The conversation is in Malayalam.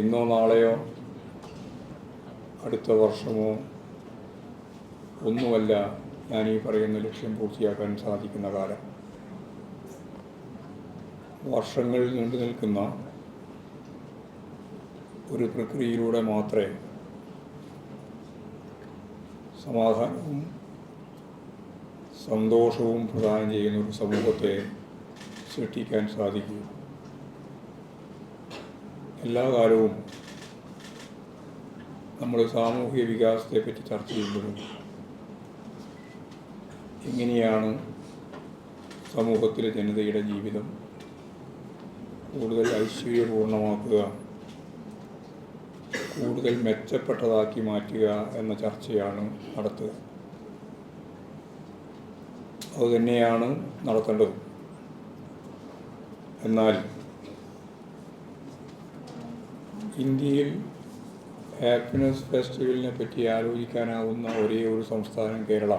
ഇന്നോ നാളെയോ അടുത്ത വർഷമോ ഒന്നുമല്ല ഞാൻ ഈ പറയുന്ന ലക്ഷ്യം പൂർത്തിയാക്കാൻ സാധിക്കുന്ന കാലം. വർഷങ്ങൾ നീണ്ടു നിൽക്കുന്ന ഒരു പ്രക്രിയയിലൂടെ മാത്രമേ സമാധാനവും സന്തോഷവും പ്രദാനം ചെയ്യുന്ന ഒരു സമൂഹത്തെ സൃഷ്ടിക്കാൻ സാധിക്കൂ. എല്ലാ കാലവും നമ്മൾ സാമൂഹിക വികാസത്തെ പറ്റി ചർച്ച ചെയ്യുമ്പോഴും എങ്ങനെയാണ് സമൂഹത്തിലെ ജനതയുടെ ജീവിതം കൂടുതൽ ഐശ്വര്യപൂർണമാക്കുക കൂടുതൽ മെച്ചപ്പെട്ടതാക്കി മാറ്റുക എന്ന ചർച്ചയാണ് നടത്തുക. അതുതന്നെയാണ് നടത്തേണ്ടത്. എന്നാൽ ഇന്ത്യയിൽ ഹാപ്പിനെസ് ഫെസ്റ്റിവലിനെ പറ്റി ആലോചിക്കാനാവുന്ന ഒരേ ഒരു സംസ്ഥാനം കേരള